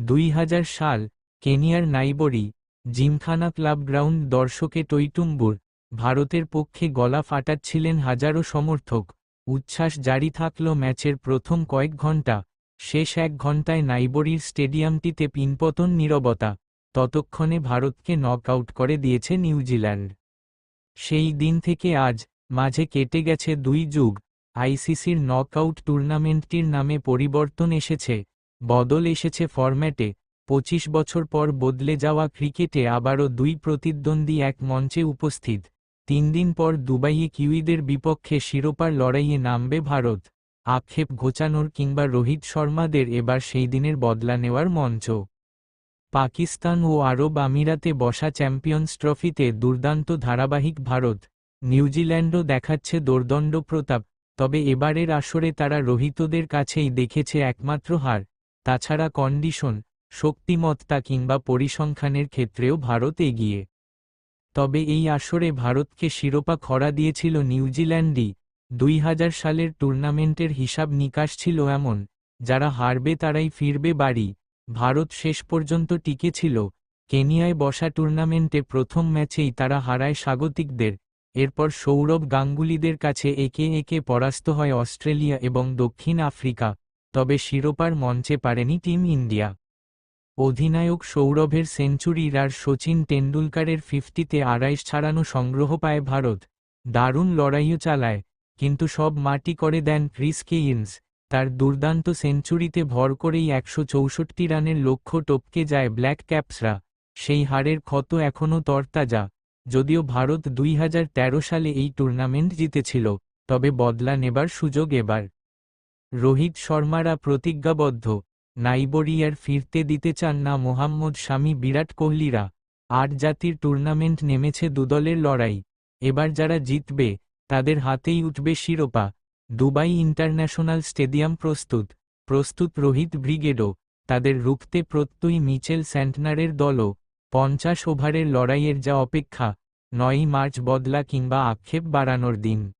দুই হাজার সাল, কেনিয়ার নাইবরি, জিমখানা ক্লাব গ্রাউন্ড দর্শকে টৈটুম্বুর, ভারতের পক্ষে গলা ফাটাচ্ছিলেন হাজারো সমর্থক। উচ্ছ্বাস জারি থাকল ম্যাচের প্রথম কয়েক ঘণ্টা, শেষ এক ঘণ্টায় নাইবরির স্টেডিয়ামটিতে পিনপতন নীরবতা। ততক্ষণে ভারতকে নক আউট করে দিয়েছে নিউজিল্যান্ড। সেই দিন থেকে আজ, মাঝে কেটে গেছে দুই যুগ, আইসিসির নকআউট টুর্নামেন্টটির নামে পরিবর্তন এসেছে। বদল এসেছে ফরম্যাটে, পঁচিশ বছর পর বদলে যাওয়া ক্রিকেটে আবারও দুই প্রতিদ্বন্দ্বী এক মঞ্চে উপস্থিত, তিন দিন পর দুবাইয়ে কিউইদের বিপক্ষে শিরোপার লড়াইয়ে নামবে ভারত, আক্ষেপ ঘোচানোর কিংবা রোহিত শর্মাদের এবার সেই দিনের বদলা নেওয়ার মঞ্চ। পাকিস্তান ও আরব আমিরাতে বসা চ্যাম্পিয়ন্স ট্রফিতে দুর্দান্ত ধারাবাহিক ভারত, নিউজিল্যান্ডও দেখাচ্ছে দোর্দণ্ড প্রতাপ তবে এবারের আসরে তারা রোহিতদের কাছেই দেখেছে একমাত্র হার। তাছাড়া কন্ডিশন শক্তিমত্তা কিংবা পরিসংখ্যানের ক্ষেত্রেও ভারত এগিয়ে। তবে এই আসরে ভারতকে শিরোপা খরা দিয়েছিল নিউজিল্যান্ডই দুই হাজার সালের টুর্নামেন্টের হিসাব নিকাশ ছিল এমন, যারা হারবে তারাই ফিরবে বাড়ি। ভারত শেষ পর্যন্ত টিকেছিল কেনিয়ায় বসা টুর্নামেন্টে প্রথম ম্যাচেই তারা হারায় স্বাগতিকদের। এরপর সৌরভ গাঙ্গুলিদের কাছে একে একে পরাস্ত হয় অস্ট্রেলিয়া এবং দক্ষিণ আফ্রিকা। তবে শিরোপার মঞ্চে পারেনি টিম ইন্ডিয়া। অধিনায়ক সৌরভের সেঞ্চুরির আর সচিন টেন্ডুলকারের ফিফটিতে আড়াইশ ছাড়ানো সংগ্রহ পায় ভারত। দারুণ লড়াইও চালায়, কিন্তু সব মাটি করে দেন ক্রিস কেইন্স তার দুর্দান্ত সেঞ্চুরিতে ভর করেই একশো চৌষট্টি রানের লক্ষ্য টপকে যায় ব্ল্যাক ক্যাপসরা। সেই হারের ক্ষত এখনও তরতাজা। যদিও ভারত দুই হাজার তেরো সালে এই টুর্নামেন্ট জিতেছিল, তবে বদলা নেবার সুযোগ এবার। রোহিত শর্মারা প্রতিজ্ঞাবদ্ধ। নাইবরিয়ার ফিরতে দিতে চান না মোহাম্মদ স্বামী বিরাট কোহলিরা। আট জাতির টুর্নামেন্ট নেমেছে দুদলের লড়াই। এবার যারা জিতবে, তাদের হাতেই উঠবে শিরোপা। দুবাই ইন্টারন্যাশনাল স্টেডিয়াম প্রস্তুত। প্রস্তুত রোহিত ব্রিগেডও। তাদের রুখতে প্রত্যয়ী মিচেল স্যান্টনারের দলও। পঞ্চাশ ওভারের লড়াইয়ের যা অপেক্ষা। নয়ই মার্চ বদলা কিংবা আক্ষেপ বাড়ানোর দিন।